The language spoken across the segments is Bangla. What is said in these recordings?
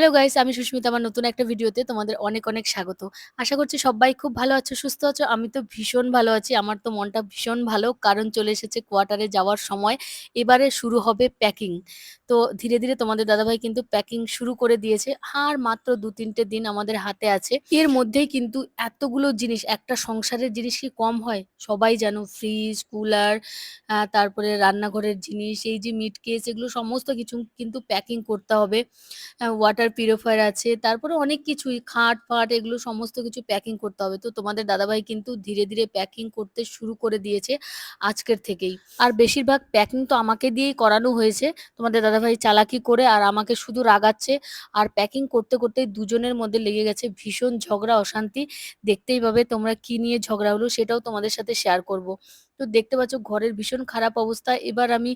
হ্যালো গাইস আমি সুস্মিতা আমার নতুন একটা ভিডিওতে তোমাদের অনেক অনেক স্বাগত। আশা করছি সবাই খুব ভালো আছো, সুস্থ আছো। আমি তো ভীষণ ভালো আছি। আমার তো মনটা ভীষণ ভালো কারণ চলে এসেছে কোয়ার্টারে যাওয়ার সময়। এবারে শুরু হবে প্যাকিং। তো ধীরে, ধীরে তোমাদের দাদাভাই কিন্তু প্যাকিং শুরু করে দিয়েছে। আর মাত্র দু তিনটে দিন আমাদের হাতে আছে। এর মধ্যেই কিন্তু এতগুলো জিনিস একটা সংসারের জিনিস কি কম হয়? সবাই জানো ফ্রিজ, কুলার তারপরে রান্নাঘরের জিনিস, এই যে মিট কেস এগুলো সমস্ত কিছু কিন্তু প্যাকিং করতে হবে। ওয়াটার পিউরিফায়ার আছে। তারপরে অনেক কিছুই খাট-ফাট এগুলো সমস্ত কিছু প্যাকিং করতে হবে। তো তোমাদের দাদাভাই কিন্তু ধীরে, ধীরে প্যাকিং করতে শুরু করে দিয়েছে আজকের থেকেই। আর বেশিরভাগ প্যাকিং তো আমাকে দিয়েই করানো হয়েছে। তোমাদের দাদাভাই চালাকি করে আর আমাকে শুধু রাগাচ্ছে। আর প্যাকিং করতে, করতেই দুজনের মধ্যে লেগে গেছে ভীষণ ঝগড়া অশান্তি। দেখতেই পাবে তোমরা কি নিয়ে ঝগড়া হলো সেটাও তোমাদের সাথে শেয়ার করব। তো দেখতে পাচ্ছ ঘরের ভীষণ খারাপ অবস্থা। এবার আমি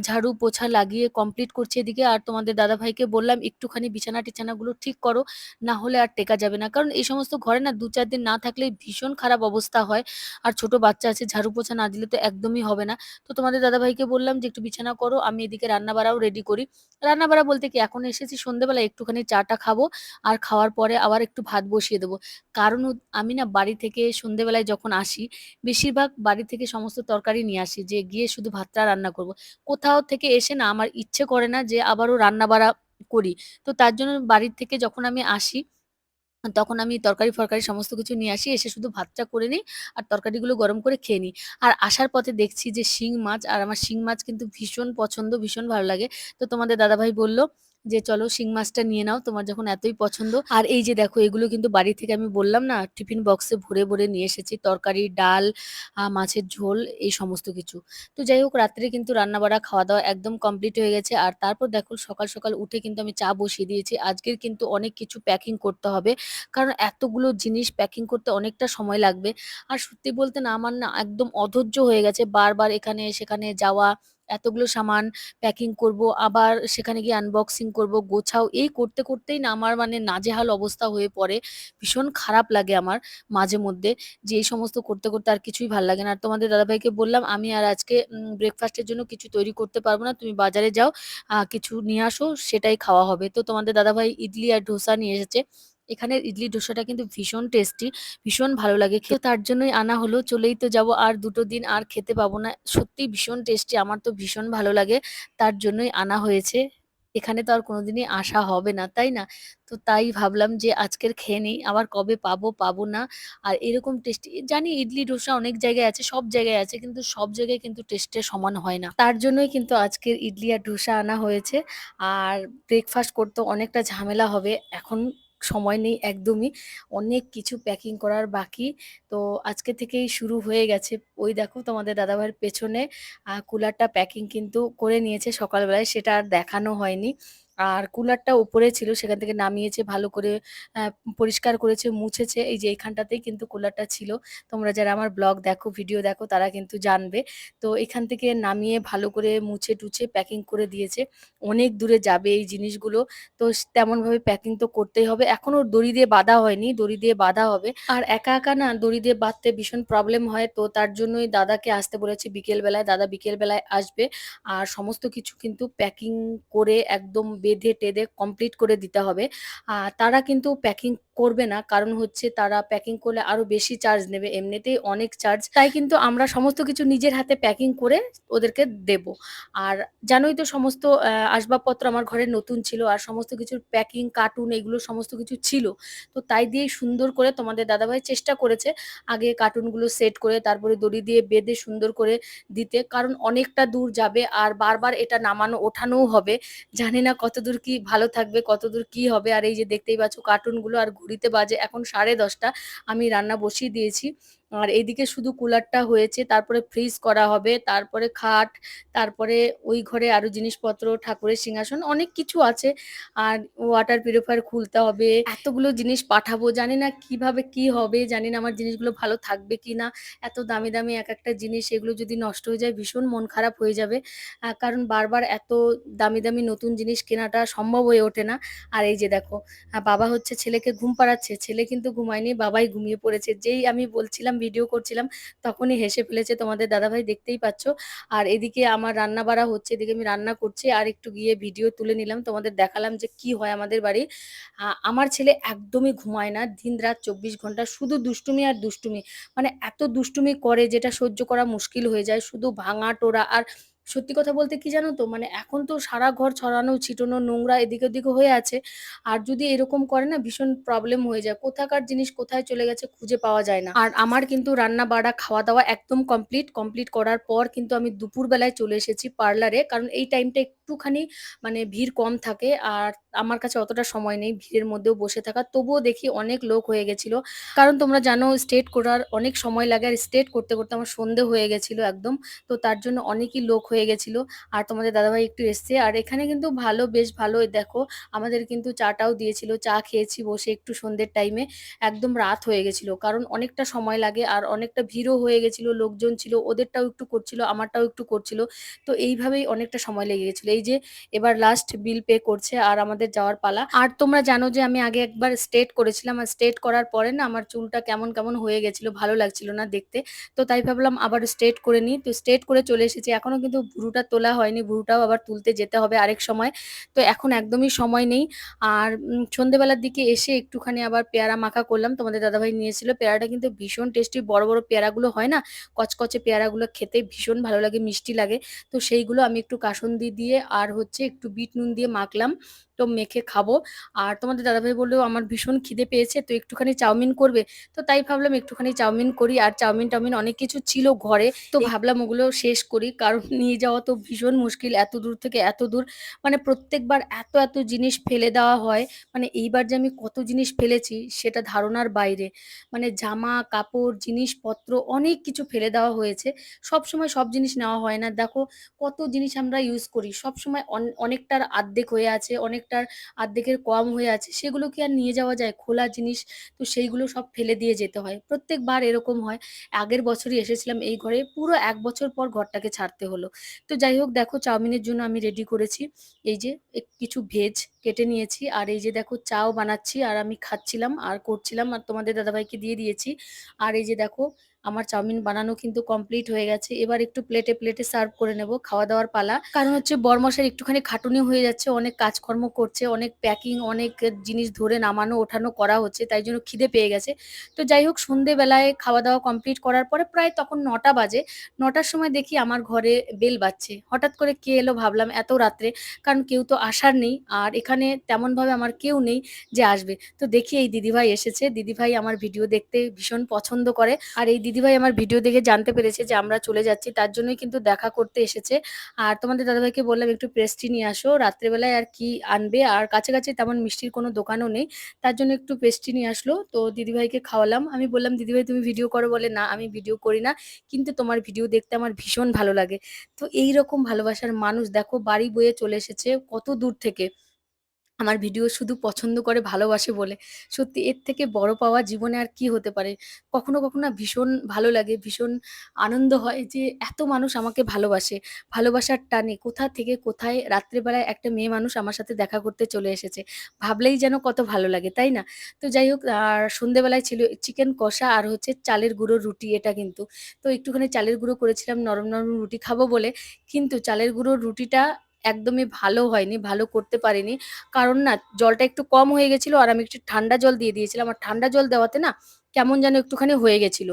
ঝাড়ু পোছা লাগিয়ে কমপ্লিট করছি এদিকে। আর তোমাদের দাদাভাইকে বললাম একটুখানি বিছানা-টিছানাগুলো ঠিক করো। না হলে আর টেকা যাবে না। কারণ এই সমস্ত ঘরে না ২-৪ দিন না থাকলে ভীষণ খারাপ অবস্থা হয়। আর ছোট বাচ্চা আছে ঝাড়ু পোছা না দিলে তো একদমই হবে না। তো তোমাদের দাদাভাইকে বললাম যে, "একটু বিছানা করো, আমি এদিকে রান্না-বাড়াও রেডি করি।" রান্না-বাড়া বলতে কি এখন এসেছি সন্ধ্যেবেলা একটুখানি চা-টা খাব। আর খাওয়ার পরে আবার একটু ভাত বসিয়ে দেবো। কারণ আমি না বাড়ি থেকে সন্ধ্যেবেলায় যখন আসি, বেশিরভাগ বাড়ি থেকে সমস্ত তরকারি নিয়ে আসি যে গিয়ে শুধু ভাতটা রান্না করব। কোথাও থেকে এসে না আমার ইচ্ছে করে না যে আবারও রান্না-বাড়া করি। তো তার জন্য বাড়ির থেকে যখন আমি আসি, তখন আমি তরকারি-ফরকারি সমস্ত কিছু নিয়ে আসি। এসে শুধু ভাতটা করে নিই আর তরকারিগুলো গরম করে খেয়ে নিই। আর আসার পথে দেখছি যে শিং মাছ আর আমার শিং মাছ কিন্তু ভীষণ পছন্দ, ভীষণ ভালো লাগে। তো তোমাদের দাদাভাই বলল যে, "চলো শিং মাছটা নিয়ে নাও। তোমার যখন এতই পছন্দ।" আর এই যে দেখো এগুলো কিন্তু বাড়ি থেকে আমি বললাম না টিফিন বক্সে ভরে, ভরে নিয়ে এসেছি। তরকারি, ডাল, মাছের ঝোল এই সমস্ত কিছু। তো যাই হোক রাত্রে কিন্তু রান্না-বাড়া, খাওয়া-দাওয়া একদম কমপ্লিট হয়ে গেছে। আর তারপর দেখো সকাল, সকাল উঠে কিন্তু আমি চা বসিয়ে দিয়েছি। আজকের কিন্তু অনেক কিছু প্যাকিং করতে হবে। কারণ এতগুলো জিনিস প্যাকিং করতে অনেকটা সময় লাগবে। আর সত্যি বলতে না আমার না একদম অধৈর্য হয়ে গেছে। বারবার এখানে সেখানে যাওয়া, এতগুলো সামান প্যাকিং করব, আবার সেখানে গিয়ে আনবক্সিং করব, গোছাও। এই করতে, করতেই না আমার মানে নাজেহাল অবস্থা হয়ে পড়ে। ভীষণ খারাপ লাগে আমার মাঝে মধ্যে যে এই সমস্ত করতে, করতে আর কিছুই ভালো লাগে না। আর তোমাদের দাদাভাইকে বললাম, "আমি আর আজকে ব্রেকফাস্টের জন্য কিছু তৈরি করতে পারব না। তুমি বাজারে যাও, কিছু নিয়ে আসো, সেটাই খাওয়া হবে।" তো তোমাদের দাদাভাই ইডলি আর ডোসা নিয়ে এসেছে। এখানের ইডলি ডোসাটা কিন্তু ভীষণ টেস্টি, ভীষণ ভালো লাগে খেতে। তার জন্যই আনা হলো। চলেই তো যাব আর দুটো দিন আর খেতে পাবো না। সত্যি ভীষণ টেস্টি। আমার তো ভীষণ ভালো লাগে। তার জন্যই আনা হয়েছে। এখানে তো আর কোনোদিনই আসা হবে না, তাই না? তো তাই ভাবলাম যে আজকের খেয়ে নেই। আবার কবে পাবো, পাবো না। আর এরকম টেস্টি জানি ইডলি ডোসা অনেক জায়গায় আছে, সব জায়গায় আছে। কিন্তু সব জায়গায় কিন্তু টেস্টে সমান হয় না। তার জন্যই কিন্তু আজকের ইডলি আর ডোসা আনা হয়েছে। আর ব্রেকফাস্ট করতেও অনেকটা ঝামেলা হবে। এখন সময় নেই একদমই। অনেক কিছু প্যাকিং করার বাকি। তো আজকে থেকেই শুরু হয়ে গেছে। ওই দেখো তোমাদের দাদাভাইয়ের পেছনে কুলারটা প্যাকিং কিন্তু করে নিয়েছে সকালবেলায়। সেটা আর দেখানো হয়নি। আর কুলারটা উপরে ছিল সেখান থেকে নামিয়েছে ভালো করে পরিষ্কার করেছে, মুছেছে। এই যে এখানটাতেই কিন্তু কুলারটা ছিল। তোমরা যারা আমার ব্লগ দেখো, ভিডিও দেখো তারা কিন্তু জানবে। তো এখান থেকে নামিয়ে ভালো করে মুছে-টুছে প্যাকিং করে দিয়েছে। অনেক দূরে যাবে এই জিনিসগুলো। তো তেমনভাবে প্যাকিং তো করতেই হবে। এখনও দড়ি দিয়ে বাঁধা হয়নি। দড়ি দিয়ে বাঁধা হবে। আর একা, একা না দড়ি দিয়ে বাঁধতে ভীষণ প্রবলেম হয়। তো তার জন্যই দাদাকে আসতে বলেছি বিকেল বেলায়। দাদা বিকেল বেলায় আসবে। আর সমস্ত কিছু কিন্তু প্যাকিং করে একদম বেঁধে-টেধে কমপ্লিট করে দিতে হবে। তারা কিন্তু প্যাকিং করবে না। কারণ হচ্ছে তারা প্যাকিং করলে আরও বেশি চার্জ নেবে। এমনিতেই অনেক চার্জ। তাই কিন্তু আমরা সমস্ত কিছু নিজের হাতে প্যাকিং করে ওদেরকে দেব। আর জানোই তো সমস্ত আসবাবপত্র আমার ঘরে নতুন ছিল। আর সমস্ত কিছুর প্যাকিং, কার্টুন এগুলো সমস্ত কিছু ছিল। তো তাই দিয়েই সুন্দর করে তোমাদের দাদাভাই চেষ্টা করেছে আগে কার্টুনগুলো সেট করে তারপরে দড়ি দিয়ে বেঁধে সুন্দর করে দিতে। কারণ অনেকটা দূর যাবে আর বারবার এটা নামানো ওঠানোও হবে। জানি না কতদূর কি ভালো থাকবে, কতদূর কি হবে। আর এই যে দেখতেই পাচ্ছ কার্টুনগুলো আর ঘড়িতে বাজে এখন 10:30 আমি রান্না বসিয়ে দিয়েছি। আর এদিকে শুধু কুলারটা হয়েছে। তারপরে ফ্রিজ করা হবে। তারপরে খাট, তারপরে ওই ঘরে আরও জিনিসপত্র, ঠাকুরের সিংহাসন অনেক কিছু আছে। আর ওয়াটার পিউরিফায়ার খুলতে হবে। এতগুলো জিনিস পাঠাবো। জানি না কীভাবে কি হবে। জানি না আমার জিনিসগুলো ভালো থাকবে কি না এত দামি, দামি এক একটা জিনিস এগুলো যদি নষ্ট হয়ে যায় ভীষণ মন খারাপ হয়ে যাবে। কারণ বারবার এত দামি, দামি নতুন জিনিস কেনাটা সম্ভব হয়ে ওঠে না। আর এই যে দেখো বাবা হচ্ছে ছেলেকে ঘুম পাড়াচ্ছে। ছেলে কিন্তু ঘুমায়নি, বাবাই ঘুমিয়ে পড়েছে। যেই আমি বলছিলাম ভিডিও করছিলাম, তখনই হেসে ফেলেছে তোমাদের দাদাভাই, দেখতেই পাচ্ছ। আর এদিকে আমার রান্না বাড়া হচ্ছে, এদিকে আমি রান্না করছি, আর একটু গিয়ে ভিডিও তুলে নিলাম, তোমাদের দেখালাম যে কি হয় আমাদের বাড়ি। আমার ছেলে একদমই ঘুমায় না, দিন রাত চব্বিশ ঘণ্টা, শুধু দুষ্টুমি আর দুষ্টুমি। মানে এত দুষ্টুমি করে, যেটা সহ্য করা মুশকিল হয়ে যায়, শুধু ভাঙা টোরা আর সত্যি কথা বলতে কি জানো তো? মানে এখন তো সারা ঘর ছড়ানো, ছিটানো, নোংরা এদিকে ওদিকে হয়ে আছে। আর যদি এরকম করে না, ভীষণ প্রবলেম হয়ে যায়। কোথাকার জিনিস কোথায় চলে গেছে খুঁজে পাওয়া যায় না। আর আমার কিন্তু রান্না, বাড়া খাওয়া দাওয়া একদম কমপ্লিট কমপ্লিট করার পর কিন্তু আমি দুপুরবেলায় চলে এসেছি পার্লারে কারণ এই টাইমটা একটুখানি মানে ভিড় কম থাকে। আর আমার কাছে অতটা সময় নেই ভিড়ের মধ্যেও বসে থাকা। তবুও দেখি অনেক লোক হয়ে গেছিল। কারণ তোমরা জানো স্টেট করার অনেক সময় লাগে। আর স্টেট করতে করতে আমার সন্ধে হয়ে গেছিল একদম। তো তার জন্য অনেকই লোক হয়ে গেছিল। আর তোমাদের দাদাভাই একটু এসছে। আর এখানে কিন্তু ভালো, বেশ ভালো দেখো, আমাদের কিন্তু চাটাও দিয়েছিল। চা খেয়েছি বসে একটু সন্ধ্যের টাইমে একদম রাত হয়ে গেছিল। কারণ অনেকটা সময় লাগে। আর অনেকটা ভিড়ও হয়ে গেছিল। লোকজন ছিল, ওদেরটাও একটু করছিল, আমারটাও একটু করছিল। তো এইভাবেই অনেকটা সময় লেগে গেছিল। এই যে এবার লাস্ট বিল পে করছে আর আমাদের যাওয়ার পালা। আর তোমরা জানো যে আমি আগে একবার স্টেট করেছিলাম আর স্টেট করার পরে না আমার চুলটা কেমন কেমন হয়ে গেছিল, ভালো লাগছিল না দেখতে। তো তাই ভাবলাম আবার স্টেট করে নিই। তো স্টেট করে চলে এসেছি। এখনও কিন্তু ভুরুটা তোলা হয়নি, ভুরুটাও আবার তুলতে যেতে হবে আরেক সময়। তো এখন একদমই সময় নেই। আর সন্ধেবেলার দিকে এসে একটুখানি আবার পেয়ারা মাখা করলাম। তোমাদের দাদাভাই নিয়েছিল। পেয়ারাটা কিন্তু ভীষণ টেস্টি বড় বড় পেয়ারাগুলো হয় না? কচকচে পেয়ারাগুলো খেতে ভীষণ ভালো লাগে, মিষ্টি লাগে। তো সেইগুলো আমি একটু কাসুন্দি দিয়ে আর হচ্ছে একটু বিট নুন দিয়ে মাখলাম। তো মেখে খাব। আর তোমাদের দাদাভাই বললেও আমার ভীষণ খিদে পেয়েছে তো একটুখানি চাউমিন করবে। তো তাই ভাবলাম একটুখানি চাউমিন করি। আর চাউমিন টাউমিন অনেক কিছু ছিল ঘরে তো ভাবলাম ওগুলো শেষ করি। কারণ নিয়ে যাওয়া তো ভীষণ মুশকিল এত দূর থেকে এত দূর। মানে প্রত্যেকবার এত এত জিনিস ফেলে দেওয়া হয়। মানে এইবার যে আমি কত জিনিস ফেলেছি সেটা ধারণার বাইরে। মানে জামা কাপড় জিনিসপত্র অনেক কিছু ফেলে দেওয়া হয়েছে। সব সময় সব জিনিস নেওয়া হয় না। দেখো কত জিনিস আমরা ইউজ করি সব সময় অন- অনেকটার আর্ধেক হয়ে আছে, অনেকটার আর্ধেকের কম হয়ে আছে, সেগুলো কি আর নিয়ে যাওয়া যায়? খোলা জিনিস, তো সেইগুলো সব ফেলে দিয়ে যেতে হয়। প্রত্যেকবার এরকম হয়। আগের বছরই এসেছিলাম এই ঘরে, পুরো এক বছর পর ঘরটাকে ছাড়তে হলো। তো যাই হোক, দেখো চাউমিনের জন্য আমি রেডি করেছি। এই যে কিছু ভেজ কেটে নিয়েছি, আর এই যে দেখো চাও বানাচ্ছি, আর আমি খাচ্ছিলাম, আর করছিলাম, আর তোমাদের দাদাভাইকে দিয়ে দিয়েছি। আর এই যে দেখো আমার চাউমিন বানানো কিন্তু কমপ্লিট হয়ে গেছে। এবার একটু প্লেটে প্লেটে সার্ভ করে নেব খাওয়া দাওয়ার পালা। কারণ হচ্ছে বরমশার একটুখানি খাটুনি হয়ে যাচ্ছে, অনেক কাজকর্ম করছে, অনেক প্যাকিং অনেক জিনিস ধরে নামানো, ওঠানো করা হচ্ছে, তাই জন্য খিদে পেয়ে গেছে। তো যাই হোক, সন্ধেবেলায় খাওয়া দাওয়া কমপ্লিট করার পরে প্রায় তখন নটা বাজে। নটার সময় দেখি আমার ঘরে বেল বাজছে। হঠাৎ করে কে এলো ভাবলাম এত রাত্রে, কারণ কেউ তো আসার নেই। আর এখানে তেমনভাবে আমার কেউ নেই যে আসবে। তো দেখি এই দিদিভাই এসেছে। দিদিভাই আমার ভিডিও দেখতে ভীষণ পছন্দ করে। আর এই দিদিভাই আমার ভিডিও দেখে জানতে পেরেছে যে আমরা চলে যাচ্ছি, তার জন্যই কিন্তু দেখা করতে এসেছে। আর তোমাদের দাদাভাইকে বললাম, একটু পেস্ট্রি নিয়ে আসো, রাত্রেবেলায় আর কি আনবে? আর কাছাকাছি তেমন মিষ্টির কোনো দোকানও নেই, তার জন্য একটু পেস্ট্রি নিয়ে আসলো। তো দিদিভাইকে খাওয়ালাম। আমি বললাম, দিদিভাই, তুমি ভিডিও করো বলে, না, আমি ভিডিও করি না, কিন্তু তোমার ভিডিও দেখতে আমার ভীষণ ভালো লাগে। তো এই রকম ভালোবাসার মানুষ, দেখো, বাড়ি বয়ে চলে এসেছে, কত দূর থেকে। আমার ভিডিও শুধু পছন্দ করে ভালোবাসে বলে। সত্যি, এর থেকে বড় পাওয়া জীবনে আর কি হতে পারে? কখনো কখনো ভীষণ ভালো লাগে, ভীষণ আনন্দ হয় যে এত মানুষ আমাকে ভালোবাসে। ভালোবাসার টানে কোথা থেকে কোথায় রাত্রেবেলায় একটা মেয়ে মানুষ আমার সাথে দেখা করতে চলে এসেছে। ভাবলেই যেন কত ভালো লাগে, তাই না? তো যাই হোক, আর সন্ধেবেলায় ছিল চিকেন কষা আর হচ্ছে চালের গুঁড়োর রুটি এটা কিন্তু। তো একটুখানি চালের গুঁড়ো করেছিলাম, নরম নরম রুটি খাব বলে। কিন্তু চালের গুঁড়োর রুটিটা একদমই ভালো হয়নি, ভালো করতে পারিনি। কারণ না, জলটা একটু কম হয়ে গেছিল আর আমি একটু ঠান্ডা জল দিয়ে দিয়েছিলাম। আর ঠান্ডা জল দেওয়াতে না কেমন যেন একটুখানি হয়ে গেছিল।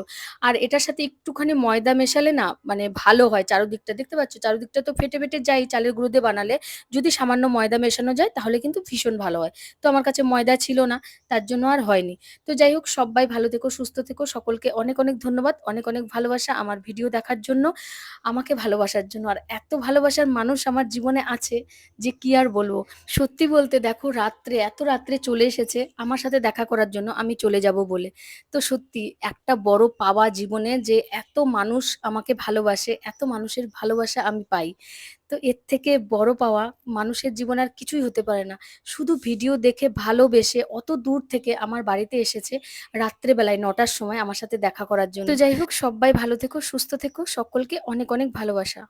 আর এটার সাথে একটুখানি ময়দা মেশালে না মানে ভালো হয় চারদিকটা। দেখতে পাচ্ছ? চারদিকটা তো ফেটে ফেটে যায়, চালের গুঁড়ো দিয়ে বানালে। যদি সামান্য ময়দা মেশানো যায়, তাহলে কিন্তু ভীষণ ভালো হয়। তো আমার কাছে ময়দা ছিল না, তার জন্য আর হয়নি। তো যাই হোক, সবাই ভালো থেকো, সুস্থ থেকো। সকলকে অনেক অনেক ধন্যবাদ, অনেক অনেক ভালোবাসা আমার ভিডিও দেখার জন্য, আমাকে ভালোবাসার জন্য। আর এত ভালোবাসার মানুষ আমার জীবনে আছে যে কি আর বলব? সত্যি বলতে দেখো, রাত্রে, এত রাত্রে চলে এসেছে আমার সাথে দেখা করার জন্য আমি চলে যাব বলে। তো সত্যি একটা বড় পাওয়া জীবনে যে এত মানুষ আমাকে ভালোবাসে, এত মানুষের ভালোবাসা আমি পাই। তো এর থেকে বড় পাওয়া মানুষের জীবনে আর কিছুই হতে পারে না। শুধু ভিডিও দেখে ভালোবেসে অত দূর থেকে আমার বাড়িতে এসেছে রাত্রেবেলায় নটার সময় আমার সাথে দেখা করার জন্য। তো যাই হোক, সবাই ভালো থেকো, সুস্থ থেকো, সকলকে অনেক অনেক ভালোবাসা।